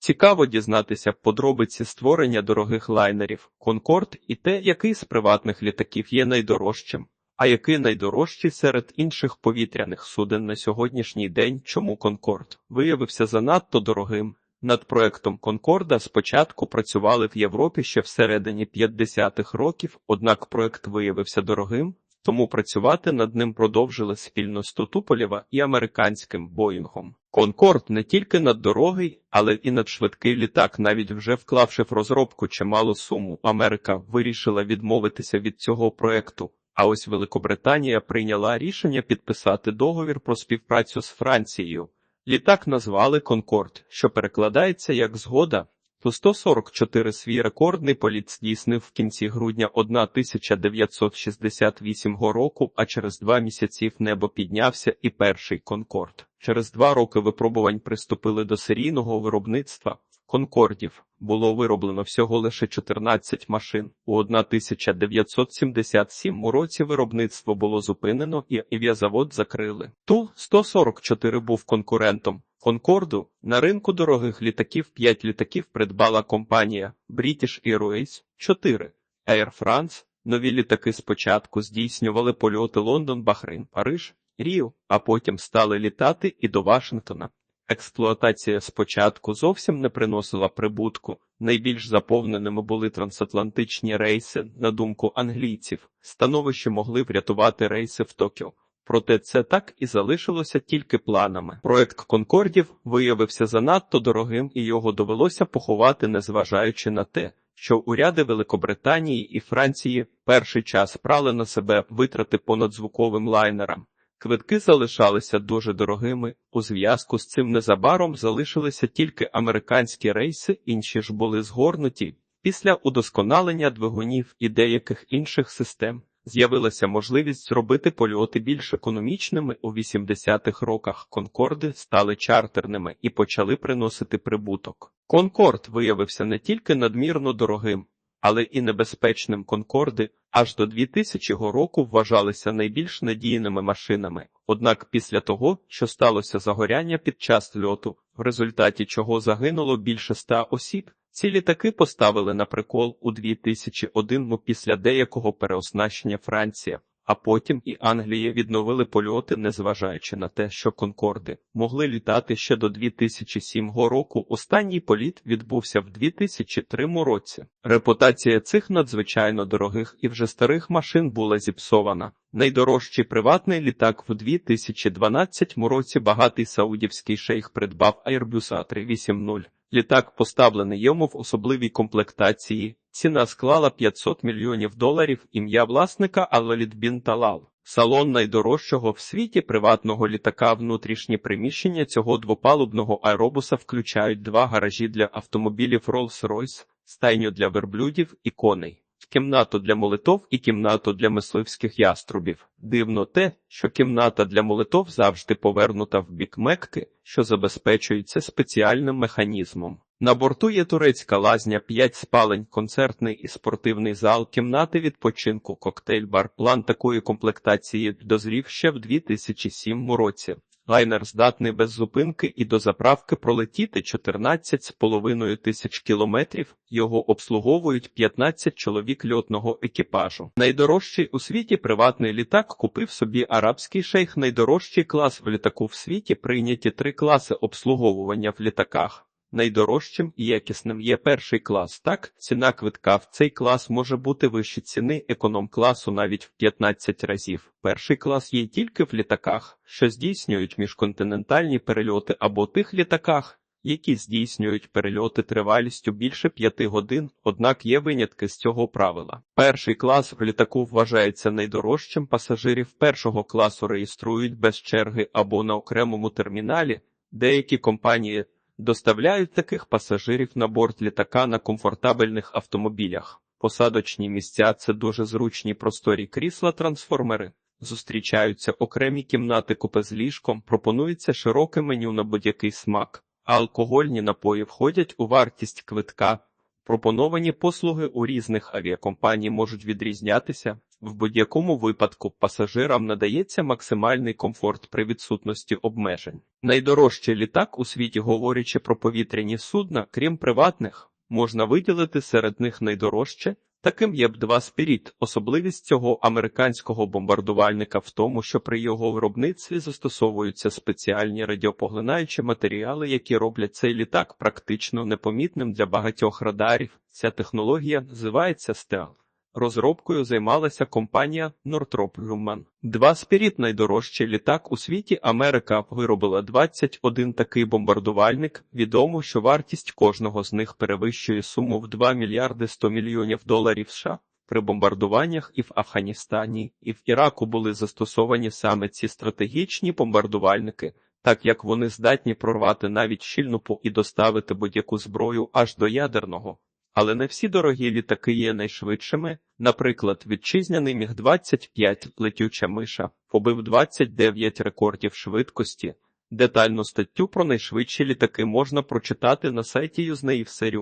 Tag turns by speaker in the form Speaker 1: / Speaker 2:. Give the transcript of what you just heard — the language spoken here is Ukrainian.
Speaker 1: Цікаво дізнатися подробиці створення дорогих лайнерів Конкорд і те, який з приватних літаків є найдорожчим, а який найдорожчий серед інших повітряних суден на сьогоднішній день. Чому Конкорд виявився занадто дорогим? Над проектом Конкорда спочатку працювали в Європі ще всередині 50-х років, однак проект виявився дорогим, тому працювати над ним продовжили спільно з Тутуполєва і американським Боїнгом. Конкорд не тільки наддорогий, але і надшвидкий літак, навіть вже вклавши в розробку чималу суму. Америка вирішила відмовитися від цього проекту. А ось Великобританія прийняла рішення підписати договір про співпрацю з Францією. Літак назвали Конкорд, що перекладається як згода. Ту-144 свій рекордний політ здійснив в кінці грудня 1968 року, а через два місяці в небо піднявся і перший Конкорд. Через два роки випробувань приступили до серійного виробництва. Конкордів було вироблено всього лише 14 машин. У 1977 році виробництво було зупинено і авіазавод закрили. Ту-144 був конкурентом. Конкорду на ринку дорогих літаків 5 літаків придбала компанія British Airways 4. Air France. Нові літаки спочатку здійснювали польоти Лондон, Бахрейн, Париж, Ріо, а потім стали літати і до Вашингтона. Експлуатація спочатку зовсім не приносила прибутку. Найбільш заповненими були трансатлантичні рейси, на думку англійців. Становище могли врятувати рейси в Токіо. Проте це так і залишилося тільки планами. Проект Конкордів виявився занадто дорогим, і його довелося поховати, незважаючи на те, що уряди Великобританії і Франції перший час брали на себе витрати по надзвуковим лайнерам. Квитки залишалися дуже дорогими. У зв'язку з цим незабаром залишилися тільки американські рейси, інші ж були згорнуті. Після удосконалення двигунів і деяких інших систем з'явилася можливість зробити польоти більш економічними у 80-х роках. Конкорди стали чартерними і почали приносити прибуток. Конкорд виявився не тільки надмірно дорогим, але і небезпечним Конкорди аж до 2000 року вважалися найбільш надійними машинами. Однак після того, що сталося загоряння під час льоту, в результаті чого загинуло більше ста осіб, ці літаки поставили на прикол у 2001 після деякого переоснащення Франція. А потім і Англія відновили польоти, незважаючи на те, що Конкорди могли літати ще до 2007 року. Останній політ відбувся в 2003 році. Репутація цих надзвичайно дорогих і вже старих машин була зіпсована. Найдорожчий приватний літак в 2012 році багатий саудівський шейх придбав Airbus A380. Літак поставлений йому в особливій комплектації. Ціна склала 500 мільйонів доларів. Ім'я власника Алоліт Бін Талал. Салон найдорожчого в світі приватного літака. Внутрішні приміщення цього двопалубного аеробуса включають два гаражі для автомобілів Rolls-Royce, стайню для верблюдів і коней. Кімнату для молитов і кімнату для мисливських яструбів. Дивно те, що кімната для молитов завжди повернута в бік Мекки, що забезпечується спеціальним механізмом. На борту є турецька лазня, 5 спалень, концертний і спортивний зал, кімнати відпочинку, коктейль-бар. План такої комплектації дозрів ще в 2007 році. Лайнер здатний без зупинки і до заправки пролетіти 14,5 тисяч кілометрів. Його обслуговують 15 чоловік льотного екіпажу. Найдорожчий у світі приватний літак купив собі арабський шейх. Найдорожчий клас в літаку в світі прийняті три класи обслуговування в літаках. Найдорожчим і якісним є перший клас. Так, ціна квитка в цей клас може бути вище ціни економ-класу навіть в 15 разів. Перший клас є тільки в літаках, що здійснюють міжконтинентальні перельоти або тих літаках, які здійснюють перельоти тривалістю більше 5 годин, однак є винятки з цього правила. Перший клас в літаку вважається найдорожчим. Пасажирів першого класу реєструють без черги або на окремому терміналі. Деякі компанії доставляють таких пасажирів на борт літака на комфортабельних автомобілях. Посадочні місця це дуже зручні просторі крісла трансформери. Зустрічаються окремі кімнати купе з ліжком, пропонується широке меню на будь-який смак, а алкогольні напої входять у вартість квитка. Пропоновані послуги у різних авіакомпаній можуть відрізнятися. В будь-якому випадку пасажирам надається максимальний комфорт при відсутності обмежень. Найдорожчий літак у світі, говорячи про повітряні судна, крім приватних, можна виділити серед них найдорожче. Таким є Б-2 Spirit. Особливість цього американського бомбардувальника в тому, що при його виробництві застосовуються спеціальні радіопоглинаючі матеріали, які роблять цей літак практично непомітним для багатьох радарів. Ця технологія називається STEAL. Розробкою займалася компанія Northrop Grumman. Два Spirit – найдорожчий літак у світі. Америка виробила 21 такий бомбардувальник. Відомо, що вартість кожного з них перевищує суму в 2 мільярди 100 мільйонів доларів США. При бомбардуваннях і в Афганістані, і в Іраку були застосовані саме ці стратегічні бомбардувальники, так як вони здатні прорвати навіть щільну по і доставити будь-яку зброю аж до ядерного. Але не всі дорогі літаки є найшвидшими. Наприклад, вітчизняний Міг-25 летюча миша побив 29 рекордів швидкості. Детальну статтю про найшвидші літаки можна прочитати на сайті Юзнеївсерю.